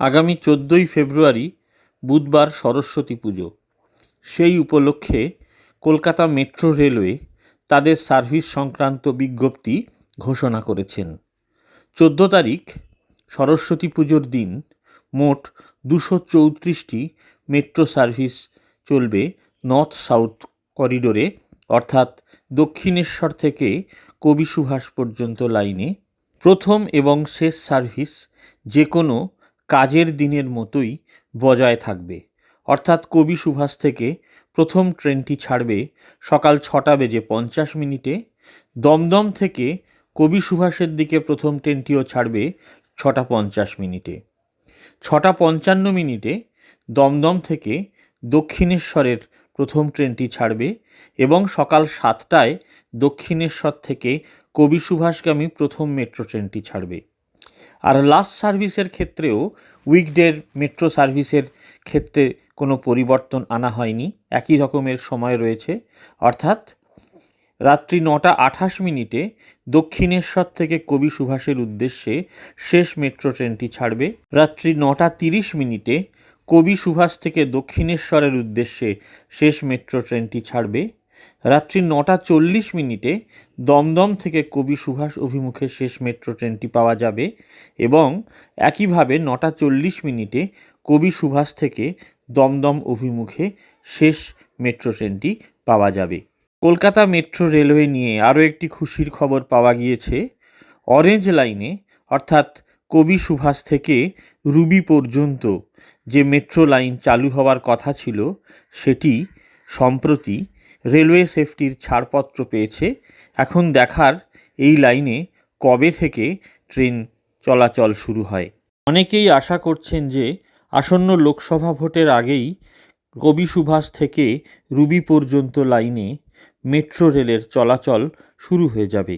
আগামী চোদ্দোই ফেব্রুয়ারি বুধবার সরস্বতী পুজো। সেই উপলক্ষে কলকাতা মেট্রো রেলওয়ে তাদের সার্ভিস সংক্রান্ত বিজ্ঞপ্তি ঘোষণা করেছেন। চোদ্দ তারিখ, সরস্বতী পুজোর দিন মোট দুশো চৌত্রিশটি মেট্রো সার্ভিস চলবে নর্থ সাউথ করিডোরে, অর্থাৎ দক্ষিণেশ্বর থেকে কবি সুভাষ পর্যন্ত লাইনে। প্রথম এবং শেষ সার্ভিস যে কোনো কাজের দিনের মতোই বজায় থাকবে। অর্থাৎ কবি সুভাষ থেকে প্রথম ট্রেনটি ছাড়বে সকাল ছটা বেজে পঞ্চাশ মিনিটে। দমদম থেকে কবি সুভাষের দিকে প্রথম ট্রেনটিও ছাড়বে ছটা পঞ্চাশ মিনিটে। ছটা পঞ্চান্ন মিনিটে দমদম থেকে দক্ষিণেশ্বরের প্রথম ট্রেনটি ছাড়বে এবং সকাল সাতটায় দক্ষিণেশ্বর থেকে কবি সুভাষগামী প্রথম মেট্রো ট্রেনটি ছাড়বে। আর লাস্ট সার্ভিসের ক্ষেত্রেও উইকডের মেট্রো সার্ভিসের ক্ষেত্রে কোনো পরিবর্তন আনা হয়নি। একই রকমের সময় রয়েছে। অর্থাৎ রাত্রি নটা আঠাশ মিনিটে দক্ষিণেশ্বর থেকে কবি সুভাষের উদ্দেশ্যে শেষ মেট্রো ট্রেনটি ছাড়বে। রাত্রি নটা তিরিশ মিনিটে কবি সুভাষ থেকে দক্ষিণেশ্বরের উদ্দেশ্যে শেষ মেট্রো ট্রেনটি ছাড়বে। রাত্রি নটা চল্লিশ মিনিটে দমদম থেকে কবি সুভাষ অভিমুখে শেষ মেট্রো ট্রেনটি পাওয়া যাবে এবং একইভাবে নটা চল্লিশ মিনিটে কবি সুভাষ থেকে দমদম অভিমুখে শেষ মেট্রো ট্রেনটি পাওয়া যাবে। কলকাতা মেট্রো রেলওয়ে নিয়ে আরও একটি খুশির খবর পাওয়া গিয়েছে। অরেঞ্জ লাইনে, অর্থাৎ কবি সুভাষ থেকে রুবি পর্যন্ত যে মেট্রো লাইন চালু হওয়ার কথা ছিল, সেটি সম্প্রতি রেলওয়ে সেফটির ছাড়পত্র পেয়েছে। এখন দেখার এই লাইনে কবে থেকে ট্রেন চলাচল শুরু হয়? অনেকেই আশা করছেন যে আসন্ন লোকসভা ভোটের আগেই কবি সুভাষ থেকে রুবি পর্যন্ত লাইনে মেট্রো রেলের চলাচল শুরু হয়ে যাবে।